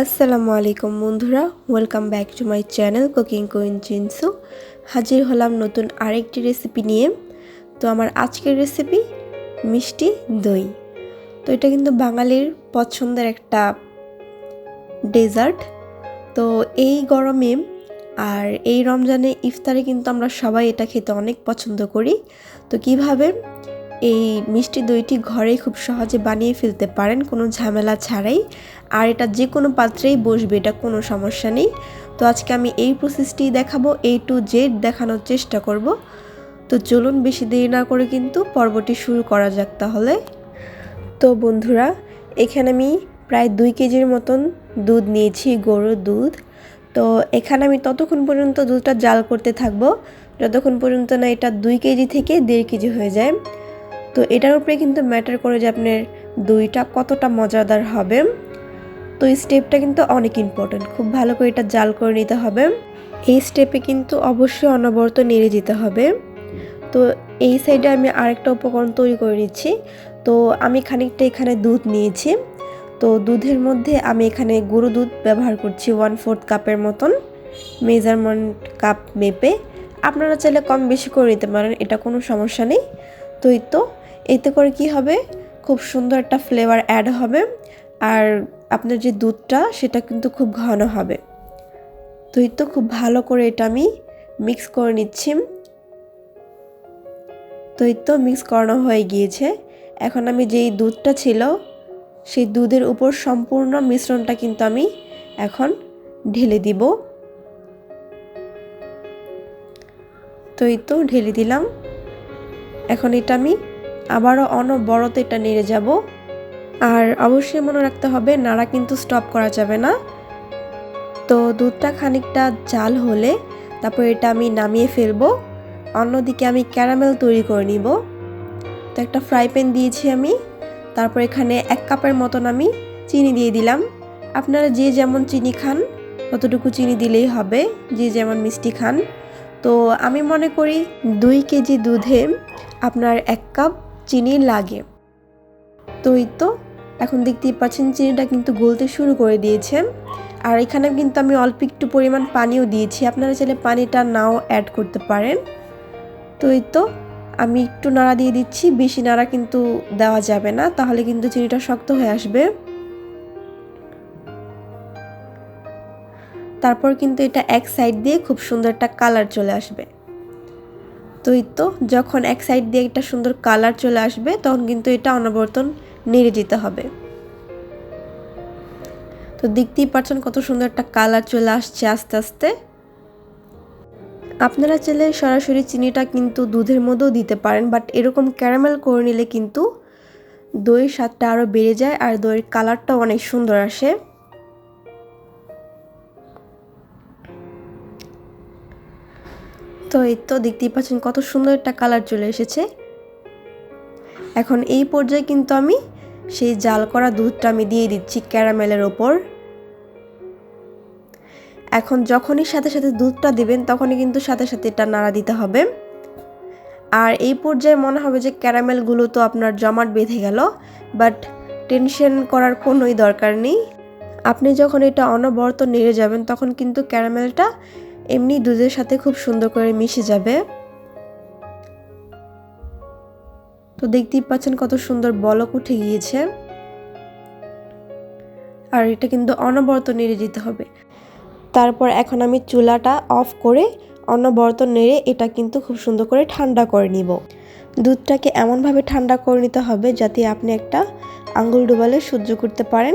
আসসালামু আলাইকুম বন্ধুরা welcome back to my channel cooking queen Chinsu হাজির হলাম নতুন আরেকটি রেসিপি নিয়ে। তো আমার আজকের রেসিপি মিষ্টি দই। তো এটা কিন্তু বাঙালির পছন্দের একটা ডেজার্ট তো এই গরমে আর এই রমজানে ইফতারে কিন্তু আমরা সবাই এটা খেতে অনেক পছন্দ করি। তো কীভাবে এই মিষ্টি দইটি ঘরেই খুব সহজে বানিয়ে ফেলতে পারেন, কোনো ঝামেলা ছাড়াই। আর এটা যে কোনো পাত্রেই বসবে, এটা কোনো সমস্যা নেই। তো আজকে আমি এই প্রসেসটি দেখাবো এ টু জেড দেখানোর চেষ্টা করব। তো চলুন বেশি দেরি না করে কিন্তু পর্বটি শুরু করা যাক তাহলে। তো বন্ধুরা, এখানে আমি প্রায় দুই কেজির মতন দুধ নিয়েছি, গরুর দুধ। তো এখানে আমি ততক্ষণ পর্যন্ত দুধটা জাল করতে থাকব। যতক্ষণ পর্যন্ত না এটা দুই কেজি থেকে দেড় কেজি হয়ে যায়। তো এটার উপরে কিন্তু ম্যাটার করে যে আপনার দইটা কতটা মজাদার হবে। তো এই স্টেপটা কিন্তু অনেক ইম্পর্টেন্ট খুব ভালো করে এটা জাল করে নিতে হবে। এই স্টেপে কিন্তু অবশ্যই অনবরত নেড়ে যেতে হবে। তো এই সাইডে আমি আরেকটা উপকরণ তৈরি করে নিচ্ছি। তো আমি খানিকটা এখানে দুধ নিয়েছি। তো দুধের মধ্যে আমি এখানে গুঁড়ো দুধ ব্যবহার করছি ওয়ান ফোর্থ কাপের মতন। মেজারমেন্ট কাপ মেপে। আপনারা চাইলে কম বেশি করে নিতে পারেন, এটা কোনো সমস্যা নেই। তো এই তো এতে করে কি হবে? খুব সুন্দর একটা ফ্লেভার অ্যাড হবে। আর আপনার যে দুধটা, সেটা কিন্তু খুব ঘন হবে। তো এই তো খুব ভালো করে এটা আমি মিক্স করে নিচ্ছি। তো এই তো মিক্স করানো হয়ে গিয়েছে। এখন আমি যেই দুধটা ছিল, সেই দুধের উপর সম্পূর্ণ মিশ্রণটা কিন্তু আমি এখন ঢেলে দিব। তো এই তো ঢেলে দিলাম। এখন এটা আমি আবারও অনবরত এটা নেড়ে যাব। আর অবশ্যই মনে রাখতে হবে, নাড়া কিন্তু স্টপ করা যাবে না। তো দুধটা খানিকটা জাল হলে তারপর এটা আমি নামিয়ে ফেলব। অন্যদিকে আমি ক্যারামেল তৈরি করে নিব। তো একটা ফ্রাই প্যান দিয়েছি আমি। তারপর এখানে এক কাপের মতন আমি চিনি দিয়ে দিলাম। আপনারা যে যেমন চিনি খান ততটুকু চিনি দিলেই হবে, যে যেমন মিষ্টি খান। তো আমি মনে করি দুই কেজি দুধে আপনার এক কাপ চিনি লাগে। তো এই তো, এখন দেখতেই পাচ্ছেন চিনিটা কিন্তু গলতে শুরু করে দিয়েছে। আর এখানে কিন্তু আমি অল্প একটু পরিমাণ পানিও দিয়েছি। আপনারা চাইলে পানিটা নাও অ্যাড করতে পারেন। তো এই তো, আমি একটু নাড়া দিয়ে দিচ্ছি। বেশি নাড়া কিন্তু দেওয়া যাবে না, তাহলে কিন্তু চিনিটা শক্ত হয়ে আসবে। তারপর কিন্তু এটা এক সাইড দিয়ে খুব সুন্দর একটা কালার চলে আসবে। তো এই তো যখন এক সাইড দিয়ে একটা সুন্দর কালার চলে আসবে, তখন কিন্তু এটা অনবর্তন নেড়ে যেতে হবে। তো দেখতেই পাচ্ছেন কত সুন্দর একটা কালার চলে আসছে আস্তে আস্তে। আপনারা চাইলে সরাসরি চিনিটা কিন্তু দুধের মধ্যেও দিতে পারেন বাট এরকম ক্যারামেল করে নিলে কিন্তু দইয়ের স্বাদটা আরও বেড়ে যায় আর দইয়ের কালারটাও অনেক সুন্দর আসে। তো এই তো দেখতেই পাচ্ছেন কত সুন্দর একটা কালার চলে এসেছে। এখন এই পর্যায়ে কিন্তু আমি সেই জাল করা দুধটা আমি দিয়ে দিচ্ছি ক্যারামেলের ওপর। এখন যখনই সাথে সাথে দুধটা দিবেন তখনই কিন্তু সাথে সাথে এটা নাড়া দিতে হবে। আর এই পর্যায়ে মনে হবে যে ক্যারামেলগুলো তো আপনার জমাট বেঁধে গেল, বাট টেনশন করার কোনোই দরকার নেই। আপনি যখন এটা অনবরত নেড়ে যাবেন তখন কিন্তু ক্যারামেলটা এমনি দুধের সাথে খুব সুন্দর করে মিশে যাবে। তো দেখতেই পাচ্ছেন কত সুন্দর বলক উঠে গিয়েছে। আর এটা কিন্তু অনবরত নেড়ে যেতে হবে। তারপর এখন আমি চুলাটা অফ করে অনবরত নেড়ে এটা কিন্তু খুব সুন্দর করে ঠান্ডা করে নিব। দুধটাকে এমনভাবে ঠান্ডা করে নিতে হবে যাতে আপনি একটা আঙ্গুল ডুবালে সহ্য করতে পারেন।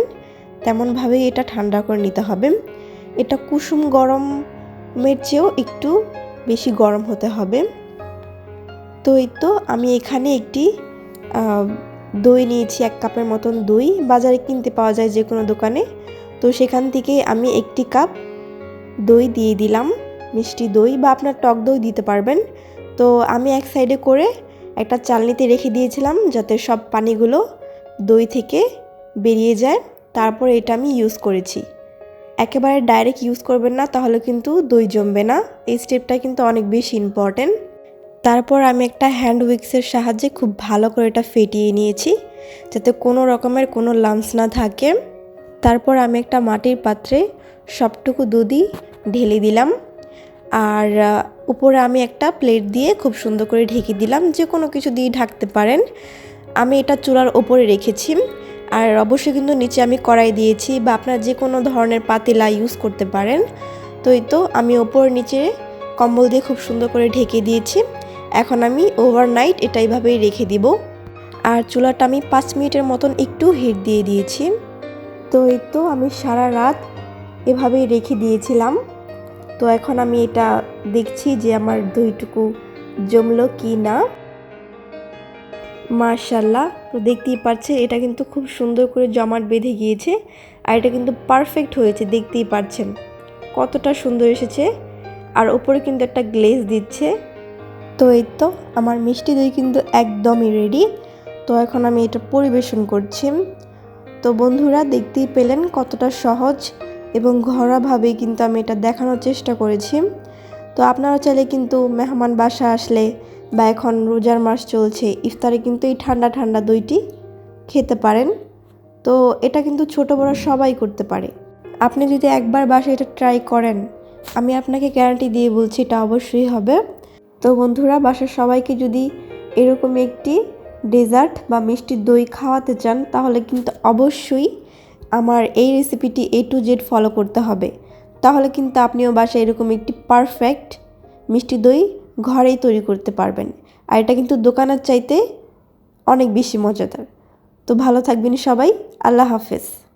তেমনভাবেই এটা ঠান্ডা করে নিতে হবে। এটা কুসুম গরমের চেয়েও একটু বেশি গরম হতে হবে। তো এই তো আমি এখানে একটি দই নিয়েছি, এক কাপের মতন দই। বাজারে কিনতে পাওয়া যায় যে কোনো দোকানে। তো সেখান থেকে আমি একটি কাপ দই দিয়ে দিলাম, মিষ্টি দই বা আপনার টক দই দিতে পারবেন। তো আমি এক সাইডে করে একটা চালনিতে রেখে দিয়েছিলাম যাতে সব পানিগুলো দই থেকে বেরিয়ে যায়। তারপর এটা আমি ইউজ করেছি। একেবারে ডাইরেক্ট ইউজ করবেন না, তাহলে কিন্তু দই জমবে না। এই স্টেপটা কিন্তু অনেক বেশি ইম্পর্টেন্ট তারপর আমি একটা হ্যান্ড উইক্সের সাহায্যে খুব ভালো করে এটা ফেটিয়ে নিয়েছি, যাতে কোনো রকমের কোনো লামস না থাকে। তারপর আমি একটা মাটির পাত্রে সবটুকু দুধই ঢেলে দিলাম। আর উপরে আমি একটা প্লেট দিয়ে খুব সুন্দর করে ঢেকে দিলাম যে কোনো কিছু দিয়ে ঢাকতে পারেন। আমি এটা চুলার ওপরে রেখেছি। আর অবশ্যই কিন্তু নিচে আমি কড়াই দিয়েছি বা আপনার যে কোনো ধরনের পাতিলা ইউজ করতে পারেন। তো এই তো আমি ওপর নিচে কম্বল দিয়ে খুব সুন্দর করে ঢেকে দিয়েছি। এখন আমি ওভারনাইট এটা এইভাবেই রেখে দিব। আর চুলাটা আমি পাঁচ মিনিটের মতন একটু হিট দিয়ে দিয়েছি। তো এই তো আমি সারা রাত এভাবেই রেখে দিয়েছিলাম। তো এখন আমি এটা দেখছি যে আমার দইটুকু জমলো কি না মার্শাল্লাহ তো দেখতেই পাচ্ছে এটা কিন্তু খুব সুন্দর করে জমাট বেঁধে গিয়েছে আর এটা কিন্তু পারফেক্ট হয়েছে, দেখতেই পাচ্ছেন কতটা সুন্দর এসেছে। আর ওপরে কিন্তু একটা গ্লেজ দিচ্ছে। তো এই তো, আমার মিষ্টি দই কিন্তু একদমই রেডি তো এখন আমি এটা পরিবেশন করছি। তো বন্ধুরা, দেখতেই পেলেন কতটা সহজ এবং ঘরোয়াভাবেই কিন্তু আমি এটা দেখানোর চেষ্টা করেছি। তো আপনারা চাইলে কিন্তু মেহমান বাসা আসলে বা এখন রোজার মাস চলছে, ইফতারে কিন্তু এই ঠান্ডা ঠান্ডা দইটি খেতে পারেন। তো এটা কিন্তু ছোট বড় সবাই করতে পারে। আপনি যদি একবার বাসায় এটা ট্রাই করেন, আমি আপনাকে গ্যারান্টি দিয়ে বলছি এটা অবশ্যই হবে। তো বন্ধুরা, বাসার সবাইকে যদি এরকম একটি ডেজার্ট বা মিষ্টি দই খাওয়াতে চান, তাহলে কিন্তু অবশ্যই আমার এই রেসিপিটি এ টু জেড ফলো করতে হবে। তাহলে কিন্তু আপনিও বাসায় এরকম একটি পারফেক্ট মিষ্টি দই ঘরেই তৈরি করতে পারবেন। আর এটা কিন্তু দোকানের চাইতে অনেক বেশি মজাদার। তো ভালো থাকবেন সবাই। আল্লাহ হাফেজ।